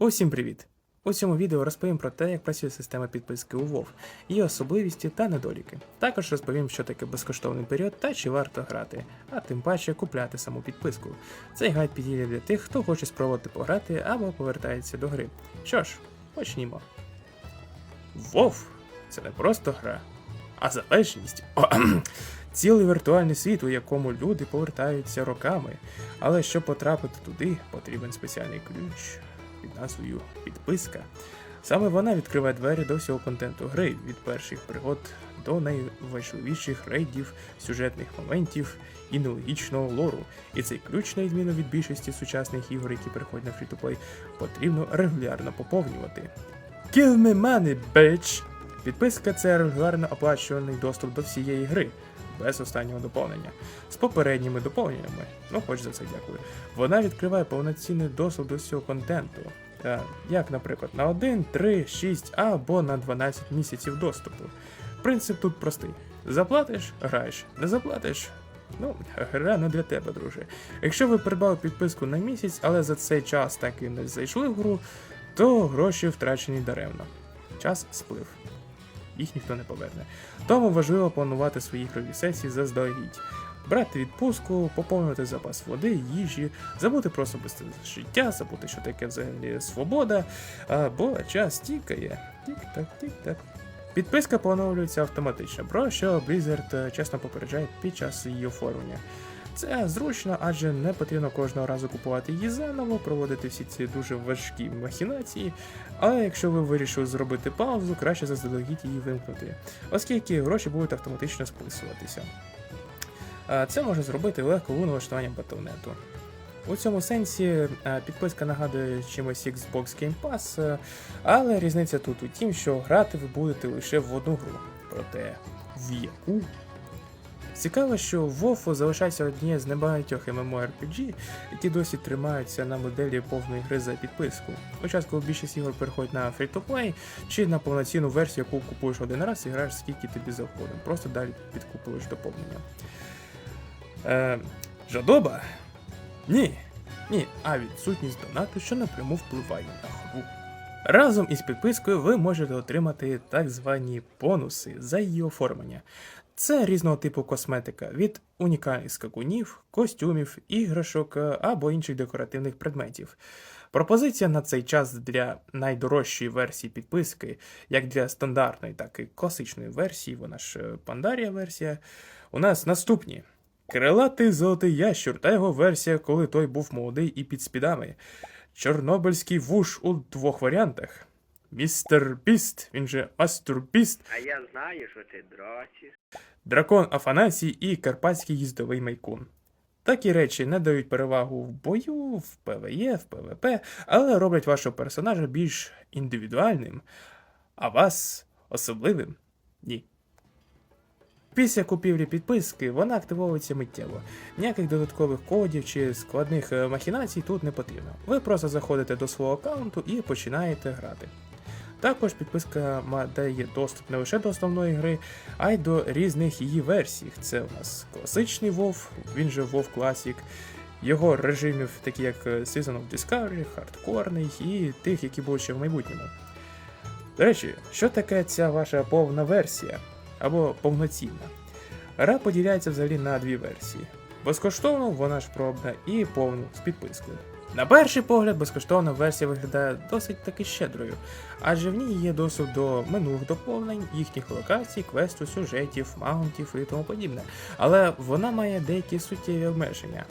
Усім привіт! У цьому відео розповім про те, як працює система підписки у WoW, її особливості та недоліки. Також розповім, що таке безкоштовний період та чи варто грати, а тим паче купляти саму підписку. Цей гайд підійде для тих, хто хоче спробувати пограти або повертається до гри. Що ж, почнімо. WoW – це не просто гра, а залежність. Цілий віртуальний світ, у якому люди повертаються роками. Але щоб потрапити туди, потрібен спеціальний ключ під назвою Підписка. Саме вона відкриває двері до всього контенту гри від перших пригод до найважливіших рейдів, сюжетних моментів і нелогічного лору. І цей ключ, на відміну від більшості сучасних ігор, які переходять на фрі-то-плей, потрібно регулярно поповнювати. Kill me money, bitch! Підписка це регулярно оплачуваний доступ до всієї гри. Без останнього доповнення. З попередніми доповненнями, ну хоч за це дякую. Вона відкриває повноцінний доступ до всього контенту. Е, як, наприклад, на 1, 3, 6 або на 12 місяців доступу. Принцип тут простий: заплатиш, граєш, не заплатиш. Ну, гра не для тебе, друже. Якщо ви придбали підписку на місяць, але за цей час так і не зайшли в гру, то гроші втрачені даремно. Час сплив. Їх ніхто не поверне. Тому важливо планувати свої ігрові сесії заздалегідь. Брати відпустку, поповнювати запас води, їжі, забути про особисте життя, забути, що таке взагалі свобода, бо час тікає. Тік-так, тік-так. Підписка поновлюється автоматично, про що Blizzard е, чесно попереджає під час її оформлення. Це зручно, адже не потрібно кожного разу купувати її заново, проводити всі ці дуже важкі махінації. Але якщо ви вирішили зробити паузу, краще заздалегідь її вимкнути, оскільки гроші будуть автоматично списуватися. Це можна зробити легко у налаштуванні батлнету. У цьому сенсі підписка нагадує чимось Xbox Game Pass, але різниця тут у тім, що грати ви будете лише в одну гру. Проте в яку Цікаво, що WoW залишається однією з небагатьох MMORPG, які досі тримаються на моделі повної гри за підписку. У коли більшість ігор переходять на free-to-play чи на повноцінну версію, яку купуєш один раз і граєш скільки тобі завгодно. Просто далі підкупуєш доповнення. Е, жадоба? Ні. Ні, а відсутність донату, що напряму впливає на гру. Разом із підпискою ви можете отримати так звані бонуси за її оформлення. Це різного типу косметика від унікальних скакунів, костюмів, іграшок е, або інших декоративних предметів. Пропозиція на цей час для найдорожчої версії підписки, як для стандартної, так і класичної версії, вона ж е, пандарія версія. У нас наступні. Крилатий золотий ящур та його версія, коли той був молодий і під спідами. Чорнобильський вуш у двох варіантах. Містер Біст, він же Мастер Біст, А я знаю, що ти дрочиш. Дракон Афанасій і Карпатський їздовий майкун. Такі речі не дають перевагу в бою, в ПВЕ, в ПВП, але роблять вашого персонажа більш індивідуальним, а вас особливим ні. Після купівлі підписки вона активовується миттєво. Ніяких додаткових кодів чи складних е, махінацій тут не потрібно. Ви просто заходите до свого аккаунту і починаєте грати. Також підписка дає доступ не лише до основної гри, а й до різних її версій. Це у нас класичний WoW, він же WoW Classic, його режимів, такі як е, Season of Discovery, хардкорний і тих, які будуть ще в майбутньому. До речі, що таке ця ваша повна версія або повноцінна? Гра поділяється взагалі на дві версії. Безкоштовну, вона ж пробна, і повну з підпискою. На перший погляд, безкоштовна версія виглядає досить таки щедрою, адже в ній є доступ до минулих доповнень, їхніх локацій, квесту, сюжетів, маунтів і тому подібне. Але вона має деякі суттєві обмеження.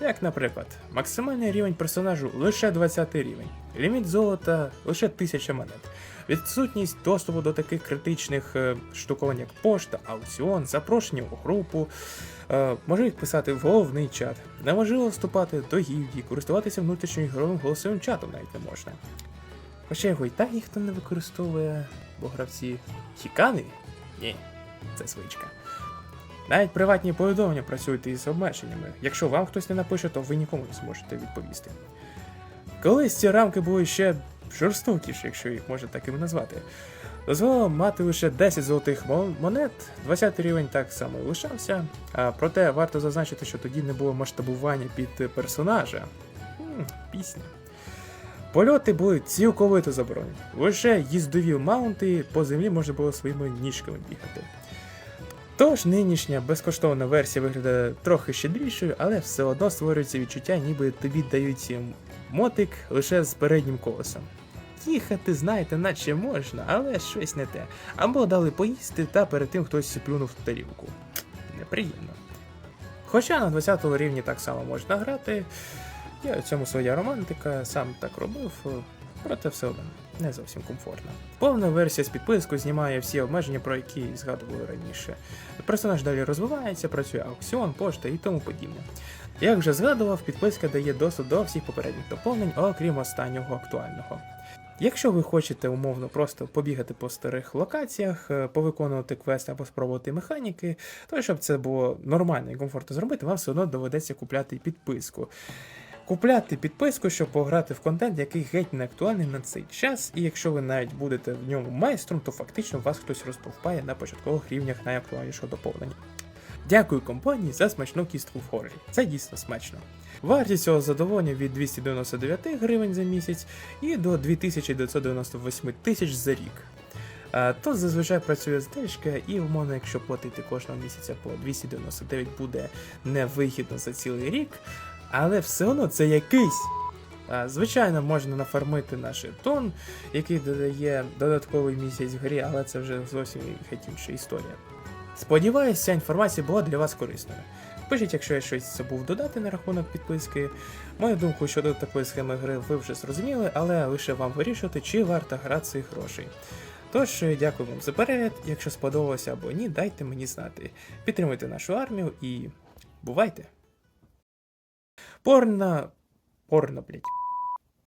Як, наприклад, максимальний рівень персонажу лише 20 рівень, ліміт золота лише 1000 монет, відсутність доступу до таких критичних е, штуковань, як пошта, аукціон, запрошення у групу, е, можливість писати в головний чат, неможливо вступати до гільдії, користуватися внутрішньою ігровим голосовим чатом навіть не можна. Хоча його і так ніхто не використовує, бо гравці хікани? Ні, це звичка. Навіть приватні повідомлення працюють із обмеженнями. Якщо вам хтось не напише, то ви нікому не зможете відповісти. Колись ці рамки були ще жорстокіші, якщо їх можна такими назвати. Дозволило мати лише 10 золотих монет, 20 рівень так само і лишався. А, проте варто зазначити, що тоді не було масштабування під персонажа. М, пісня. Польоти були цілковито заборонені. Лише їздові маунти по землі можна було своїми ніжками бігати. Тож нинішня безкоштовна версія виглядає трохи щедрішою, але все одно створюється відчуття, ніби тобі дають мотик лише з переднім колесом. Їхати, знаєте, наче можна, але щось не те. Або дали поїсти, та перед тим хтось плюнув тарілку. Неприємно. Хоча на 20 рівні так само можна грати, Я у цьому своя романтика, сам так робив, проте все одно не зовсім комфортно. Повна версія з підпискою знімає всі обмеження, про які згадували раніше. Персонаж далі розвивається, працює аукціон, пошта і тому подібне. Як вже згадував, підписка дає доступ до всіх попередніх доповнень, окрім останнього актуального. Якщо ви хочете умовно просто побігати по старих локаціях, е, повиконувати квести або спробувати механіки, то щоб це було нормально і комфортно зробити, вам все одно доведеться купляти підписку. Купляти підписку, щоб пограти в контент, який геть не актуальний на цей час, і якщо ви навіть будете в ньому майстром, то фактично вас хтось розповпає на початкових рівнях найактуальнішого доповнення. Дякую компанії за смачну кістку в хоррі. Це дійсно смачно. Вартість цього задоволення від 299 гривень за місяць і до 2998 тисяч за рік. Тут зазвичай працює знижка, і умовно, якщо платити кожного місяця по 299 буде невигідно за цілий рік, але все одно це якийсь. Звичайно, можна нафармити наш тон, який додає додатковий місяць в грі, але це вже зовсім геть інша історія. Сподіваюсь, ця інформація була для вас корисною. Пишіть, якщо я щось забув додати на рахунок підписки. Мою думку щодо такої схеми гри ви вже зрозуміли, але лише вам вирішувати, чи варта гра цих грошей. Тож, дякую вам за перегляд. Якщо сподобалося або ні, дайте мені знати. Підтримуйте нашу армію і бувайте! Порно. Порно, блять.